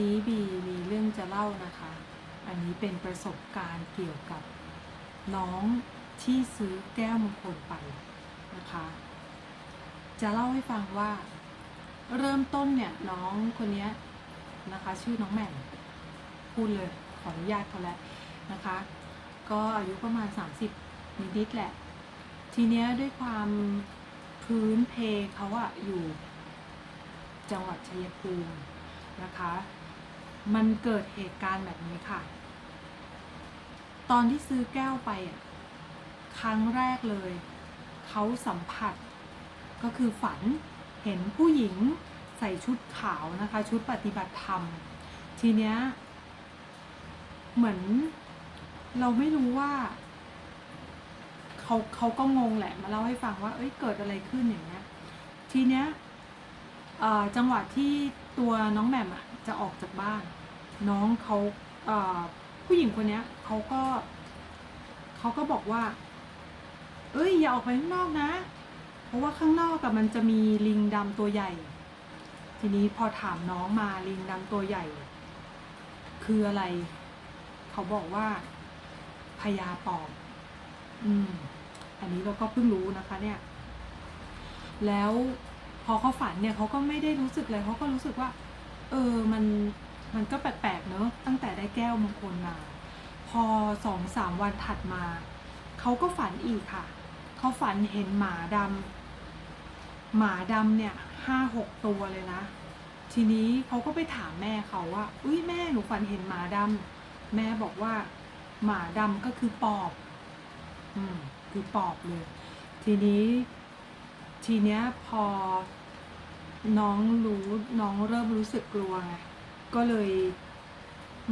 นี้บีมีเรื่องจะเล่านะคะ อันนี้เป็นประสบการณ์เกี่ยวกับน้องที่ซื้อแก้วมงคลไปนะคะ จะเล่าให้ฟังว่า เริ่มต้นเนี่ยน้องคนนี้นะคะ ชื่อน้องแหม่มพูดเลยขออนุญาตเขาแล้วนะคะ ก็อายุประมาณ 30 นิดๆแหละ ทีเนี้ยด้วยความพื้นเพเขาอะอยู่จังหวัดชัยภูมินะคะ มันเกิดเหตุการณ์แบบนี้ค่ะ ตอนที่ซื้อแก้วไปอะครั้งแรกเลย เขาสัมผัส ก็คือฝันเห็นผู้หญิงใส่ชุดขาวนะคะ ชุดปฏิบัติธรรม ทีเนี้ยเหมือนเราไม่รู้ว่าเขาเขาก็งงแหละ มาเล่าให้ฟังว่า เอ้ย เกิดอะไรขึ้นอย่างเงี้ย ทีเนี้ย จังหวะที่ตัวน้องแหม่มอะจะออกจากบ้าน น้องเขาเผู้หญิงคนนี้เขาก็เขาก็บอกว่า เอ้ยอย่าออกไปข้างนอกนะ เพราะว่าข้างนอกกับมันจะมีลิงดำตัวใหญ่ ทีนี้พอถามน้องมาลิงดำตัวใหญ่ คืออะไร เขาบอกว่าพญาปอบอืม อันนี้เราก็เพิ่งรู้นะคะ เนี่ย แล้ว อเขาฝันเนี่ยเขาก็ไม่ได้รู้สึกเลยเขาก็รู้สึกว่า เออมันมันก็แปลกๆเนอะตั้งแต่ได้แก้วมงคลมา พอสองสามวันถัดมาเขาก็ฝันอีกค่ะเขาฝันเห็นหมาดำหมาดำเนี่ยห้าหกตัวเลยนะ ทีนี้เขาก็ไปถามแม่เขาว่าอุ้ยแม่หนูฝันเห็นหมาดำแม่บอกว่า หมาดำก็คือปอบ อืมคือปอบเลย ทีนี้ ทีเนี้ยพอ น้องรู้น้องเริ่มรู้สึกกลัวไงก็เลย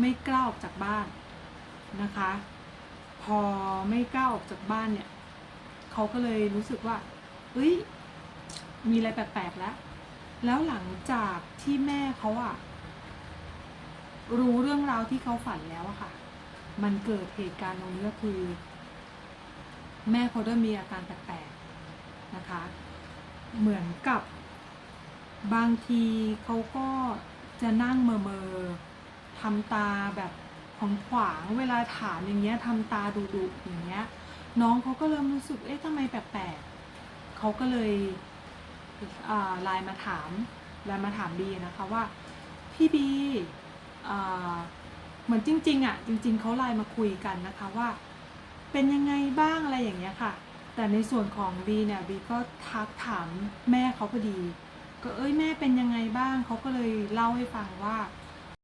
ไม่กล้าออกจากบ้านนะคะ พอไม่กล้าออกจากบ้านเนี่ยเขาก็เลยรู้สึกว่าเฮ้ย มีอะไรแปลกๆแล้ว แล้วหลังจากที่แม่เขาอะรู้เรื่องราวที่เขาฝันแล้วอะค่ะ มันเกิดเหตุการณ์ตรงนี้ก็คือ แม่เขาเริ่มมีอาการแปลกๆนะคะ เหมือนกับ บางทีเขาก็จะนั่งเมอเมอทำตาแบบของขวางๆเวลาถามอย่างเงี้ยทำตาดุดุๆอย่างเงี้ย น้องเขาก็เริ่มรู้สึกเอ๊ะทำไมแปลกๆเขาก็เลยไลน์มาถามไลน์มาถามบีนะคะว่าพี่บีเหมือนจริงๆอะจริง ๆเขาไลน์มาคุยกันนะคะว่า เป็นยังไงบ้างอะไรอย่างเงี้ยค่ะ แต่ในส่วนของบีเนี่ยบีก็ทักถามแม่เขาพอดี ก็เอ้ยแม่เป็นยังไงบ้างเขาก็เลยเล่าให้ฟังว่า